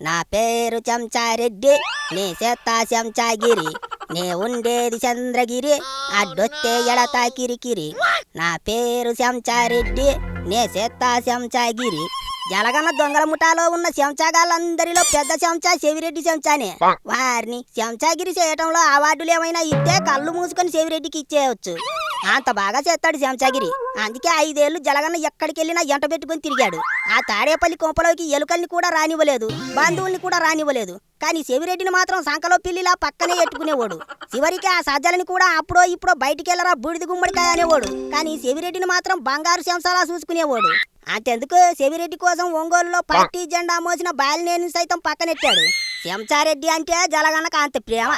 నా పేరు చెంచారెడ్డి నీ చేత్తా చెంచాగిరి నే ఉండేది చంద్రగిరి అడ్డొత్తే ఎడతా కిరికిరి. నా పేరు చెంచారెడ్డి నే చేత్తా చెంచాగిరి. జలగన్న దొంగల ముఠాలో ఉన్న చెంచాగాళ్ళందరిలో పెద్ద చెంచా చెవిరెడ్డి చెంచానే. వారిని చెంచాగిరి చేయటంలో అవార్డులు ఏమైనా ఇస్తే కళ్ళు మూసుకొని చెవిరెడ్డికి ఇచ్చేయవచ్చు అంత బాగా చేస్తాడు చెంచాగిరి అందుకే ఐదేళ్ళు జలగన్న ఎక్కడికి వెళ్ళినా ఎంట పెట్టుకుని తిరిగాడు. ఆ తాడేపల్లి కొంపలోకి ఎలుకల్ని కూడా రానివ్వలేదు బంధువుల్ని కూడా రానివ్వలేదు. కానీ శివిరెడ్డిని మాత్రం సంకలో పిల్లిలా పక్కనే ఎట్టుకునేవాడు. చివరికి ఆ సజ్జలని కూడా అప్పుడో ఇప్పుడో బయటికి వెళ్ళరా బూడిది గుమ్మడికాయ అనేవాడు. కానీ శివిరెడ్డిని మాత్రం బంగారు శంసాలా చూసుకునేవాడు. అంతెందుకు చెవిరెడ్డి కోసం ఒంగోలులో పార్టీ జెండా మోసిన బాలినేని సైతం పక్కనెట్టాడు. శంసారెడ్డి అంటే జలగనక అంత ప్రేమ.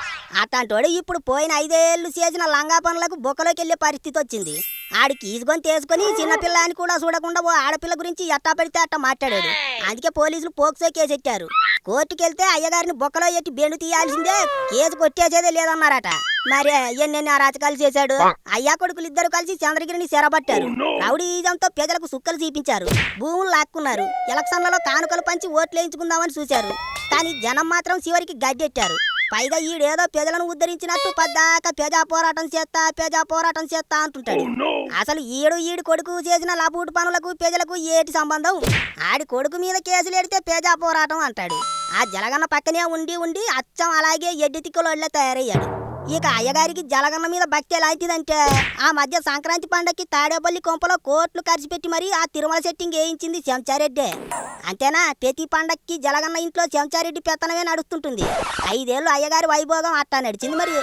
అట్లాంటోడు ఇప్పుడు పోయిన ఐదేళ్ళు చేసిన లంగా పనులకు బొక్కలోకి వెళ్ళే పరిస్థితి వచ్చింది ఆడికి ఈసుకొని తీసుకొని చిన్నపిల్లని కూడా చూడకుండా ఓ ఆడపిల్ల గురించి ఎట్టా పెడితే అట్టా మాట్లాడాడు. అందుకే పోలీసులు పోక్సో కేసు ఎట్టారు కోర్టుకెళ్తే అయ్యగారిని బొక్కలో ఎట్టి బెండు తీయాల్సిందే కేసు కొట్టేసేదే లేదన్నారట. మరి ఎన్నెన్ని అరాచకాలు చేశాడు. అయ్యా కొడుకులు ఇద్దరు కలిసి చంద్రగిరిని చెరబట్టారు రౌడీజంతో ప్రజలకు సుక్కలు చూపించారు. భూములు లాక్కున్నారు. ఎలక్షన్లలో కానుకలు పంచి ఓట్లు వేయించుకుందామని చూశారు. కానీ జనం మాత్రం చివరికి గడ్డెట్టారు. పైగా ఈడేదో ప్రజలను ఉద్ధరించినట్టు పద్దాక ప్రజా పోరాటం చేస్తా ప్రజా పోరాటం చేస్తా అంటుంటాడు. అసలు ఈడు ఈడు కొడుకు చేసిన లబూటు పనులకు ప్రజలకు ఏటి సంబంధం? ఆడి కొడుకు మీద కేసులు ఎడితే ప్రజా పోరాటం అంటాడు. ఆ జలగన్న పక్కనే ఉండి ఉండి అచ్చం అలాగే ఎడ్డి తిక్కులోళ్ళ తయారయ్యాడు. ఇక అయ్యగారికి జలగన్న మీద భక్తి ఎలాంటిదంటే ఆ మధ్య సంక్రాంతి పండక్కి తాడేపల్లి కొంపలో కోట్లు ఖర్చు పెట్టి మరీ ఆ తిరుమల సెట్టింగ్ వేయించింది చెంచారెడ్డి అంతేనా? ప్రతి పండక్కి జలగన్న ఇంట్లో చెంచారెడ్డి పెత్తనమే నడుస్తుంటుంది. ఐదేళ్ళు అయ్యగారి వైభోగం అట్టా నడిచింది మరి.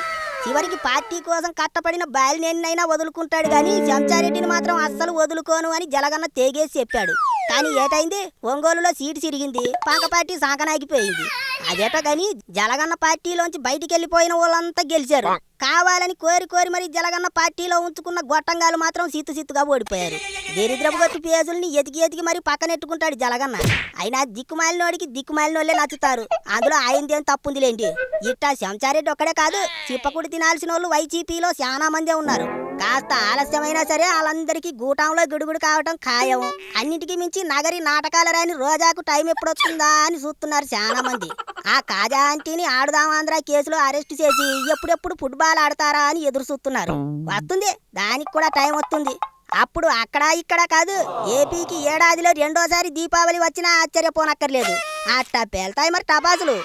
చివరికి పార్టీ కోసం కట్టపడిన బాలినేనైనా వదులుకుంటాడు కానీ చెంచారెడ్డిని మాత్రం అస్సలు వదులుకోను అని జలగన్న తేగేసి చెప్పాడు. కానీ ఏటైంది? ఒంగోలులో సీటు సిరిగింది పాక పార్టీ సాకనాగిపోయింది. అదేట గాని జలగన్న పార్టీలోంచి బయటికి వెళ్ళిపోయిన వాళ్ళంతా గెలిచారు. కావాలని కోరి కోరి మరి జలగన్న పార్టీలో ఉంచుకున్న గొట్టంగాలు మాత్రం సిత్తు సిత్తుగా ఓడిపోయారు. దరిద్రపు గట్టు పేజుల్ని ఎతికి ఎతికి మరి పక్కనెట్టుకుంటాడు జలగన్న. అయినా దిక్కుమాలినోడికి దిక్కుమాలినోళ్ళే నచ్చుతారు. అందులో ఆయనదేం తప్పుందిలేండి. ఇట్టా శంచారెడ్డి ఒక్కడే కాదు చిప్పకుడి తినాల్సిన వాళ్ళు వైసీపీలో చాలా మందే ఉన్నారు. కాస్త ఆలస్యమైనా సరే వాళ్ళందరికీ గూటంలో గుడుగుడు కావటం ఖాయం. అన్నిటికీ మించి నగరి నాటకాలు రాని రోజాకు టైం ఎప్పుడొస్తుందా అని చూస్తున్నారు చాలా మంది ఆ కాజా ఆంటీని ఆడుదామాంధ్ర కేసులో అరెస్ట్ చేసి ఎప్పుడెప్పుడు ఫుట్బాల్ ఆడతారా అని ఎదురు చూస్తున్నారు. వస్తుంది దానికి కూడా టైం వస్తుంది. అప్పుడు అక్కడ ఇక్కడ కాదు ఏపీకి ఏడాదిలో రెండోసారి దీపావళి వచ్చినా ఆశ్చర్యపోనక్కర్లేదు. అట్టా వెళ్తాయి మరి టపాసులు.